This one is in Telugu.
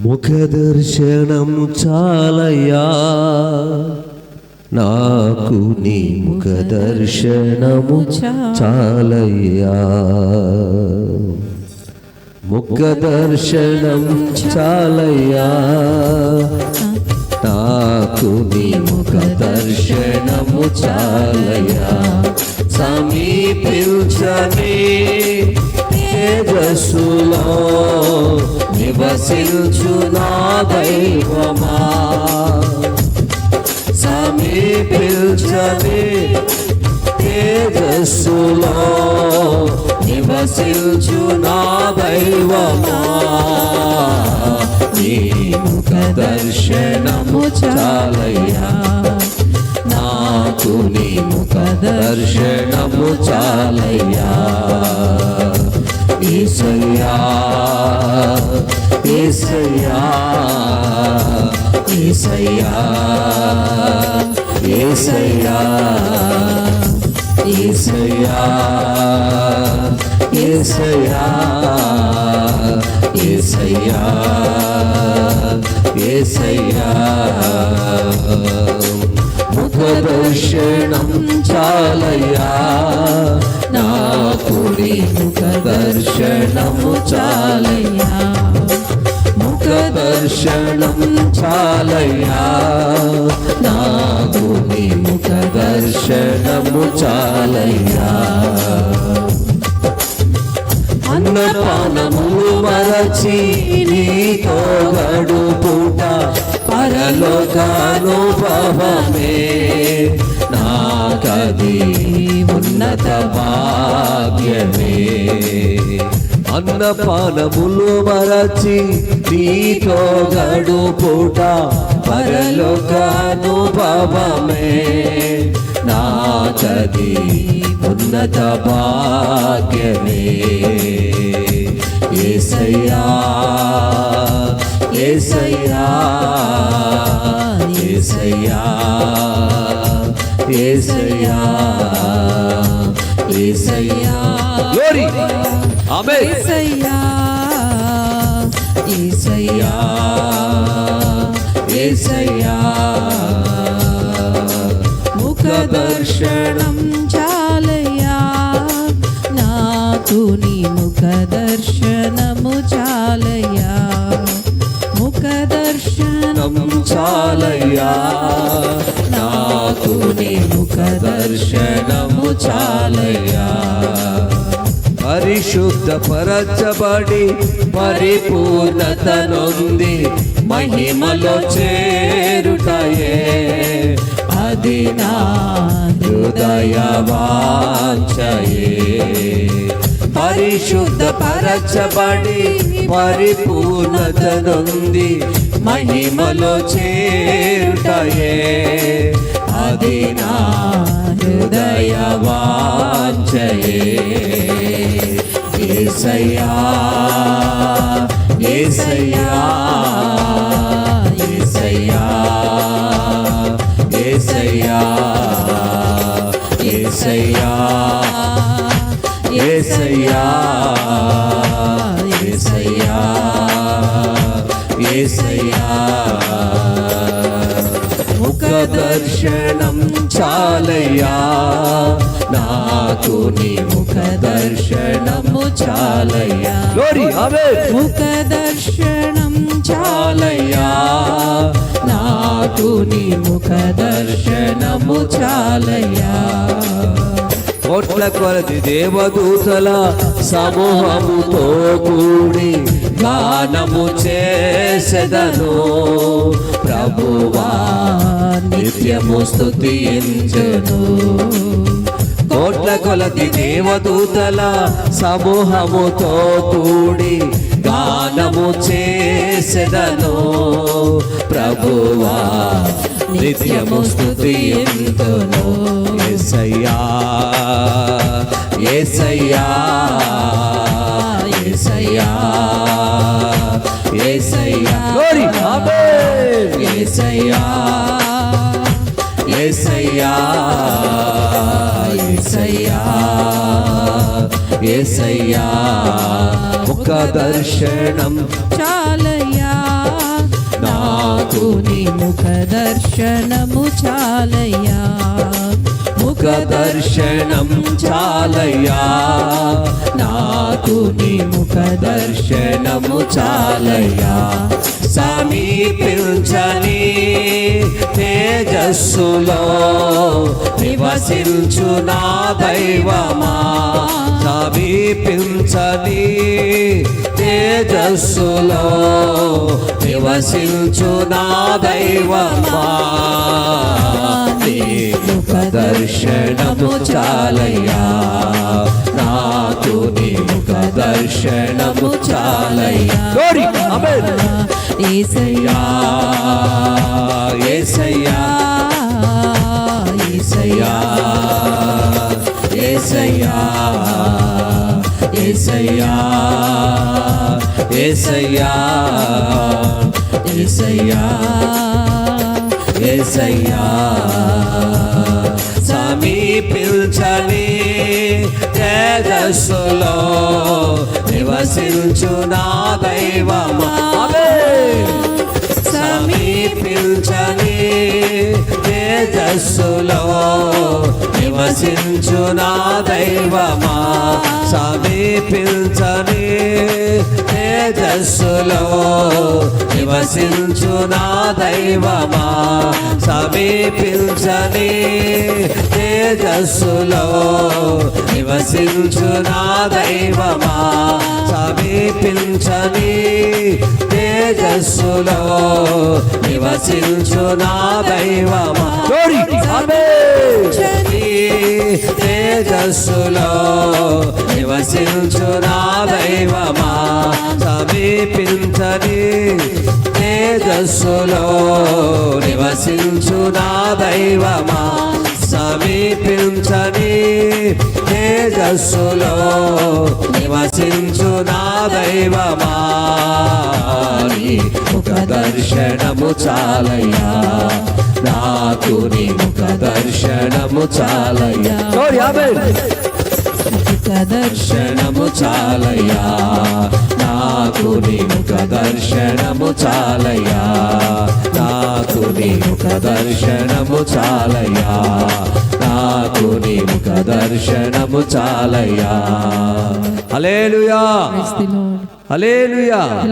ముఖ దర్శనం చాలయ్యా. నాకు నీ ముఖ దర్శనము చాలయ్యా. ముఖ దర్శనం చాలయ్యా. నాకు నీ ముఖ దర్శనము చాలయ్యా. సమీపించని తేజస్సులో నివసించు నా దైవమా? సమీపించని తేజస్సులో నివసించు నా దైవమా? నీ ముఖ దర్శనము చాలయ్యా. నాకు నీ ముఖ దర్శనము చాలయ్యా. ఈసయ్యా ఏసయ్యా ఏసయ్యా ఏసయ్యా ఏసయ్యా ఏసయ్యా ఏసయ్యా ఏసయ్యా. ముఖదర్శనం చాలయ్యా నా కుడి ముఖదర్శనము చాలయ్యా. ముఖ దర్శనం చాలయ్యా. నాకు నీ ముఖ దర్శనము చాలయ్యా. అన్నపానములు మరచి నీతో గడుపుట పరలోకానుభవమే నాకది ఉన్నత భాగ్యమే. అన్నపానములు మరచి నీతో గడుపుట పరలోకానుభవమే నాకది ఉన్నత భాగ్యమే. ఏసయ్యా ఏసయ్యా ఏసయ్యా ఏసయ్యా ఏసయ్యా. ఆమేన్ ఏసయ్యా. ఏసయ్యా ఏసయ్యా ముఖ దర్శనం చాలయ్యా నాకు నీ ముఖ దర్శనము చాలయ్యా. ముఖ దర్శనం చాలయ్యా నాకు నీ ముఖ దర్శనము చాలయ్యా. పరిశుద్ధ పరచబడి పరిపూర్ణత నొంది మహిమలో చేరుటయే. అది నా హృదయ వాంఛయే. పరిశుద్ధ పరచబడి పరిపూర్ణత నొంది మహిమలో చేరుటయే. అది నా హృదయ వాంఛయే. ఏసయ్యా ఏసయ్యా ఏసయ్యా ఏసయ్యా ఏసయ్యా ఏసయ్యా ఏసయ్యా ఏసయ్యా. ముఖ దర్శనం చాలయ్యా. నాకు నీ ముఖ దర్శనము చాలయ్యా. ముఖ దర్శనం చాలయ్యా. నాకు నీ ముఖ దర్శనము చాలయ్యా. కోట్ల కొలది దేవదూతల సమూహముతో కూడి గానము చేసెదను. ప్రభువా నిత్యము స్తుతించెను. కోట్ల కొలది దేవదూతల సమూహముతో కూడి గానము చేసెదను. ప్రభువా నిత్యము స్థుతియంతును ఎసయ్యా ఎసయ్యా ఎసయ్యా ఎసయ్యా ఎసయ్యా ఎసయ్యా ఏసయ్యా ముఖ దర్శనం చాలయ్యా నాకు నీ ముఖ దర్శనము చాలయ్యా. ముఖ దర్శనం చాలయ్యా నాకు నీ ముఖ దర్శనము చాలయ్యా. సమీపించని తేజస్సులో నివసించు నా దైవమా. సమీపించని తేజస్సులో నివసించు నా దైవమా. దర్శనము చాలయ్యా. నాకు నీ ముఖ దర్శనము చాలయ్యా. ఏసయ్యా ఏసయ్యా ఏసయ్యా. ఏసయ్యా ఏసయ్యా ఏసయ్యా ఏసయ్యా. సమీపించని తేజస్సులో నివసించు నా దైవమా. సమీపించని తేజస్సులో నివసించు నా దైవమా? సమీపించని తేజస్సులో నివసించు నా దైవమా? సమీపించని తేజస్సులో నివసించు నా దైవమా సమీపించని తేజస్సులో నివసించు నా దైవమా. తేజస్సులో నివసించు నా దైవమా సమీపించని తేజస్సులో నివసించు నా దైవమా. సమీపించని తేజస్సులో నివసించు నా దైవమా ముఖ దర్శనము చాలయ్యా. నాకు నీ ముఖ దర్శనము చాలయ్యా. ముఖ దర్శనము చాలయ్యా. నాకు నీ ముఖ దర్శనము చాలయ్యా. నాకు నీ ముఖ దర్శనము చాలయ్యా. నాకు నీ ముఖ దర్శనము చాలయ్యా దర్శనం హల్లెలూయా.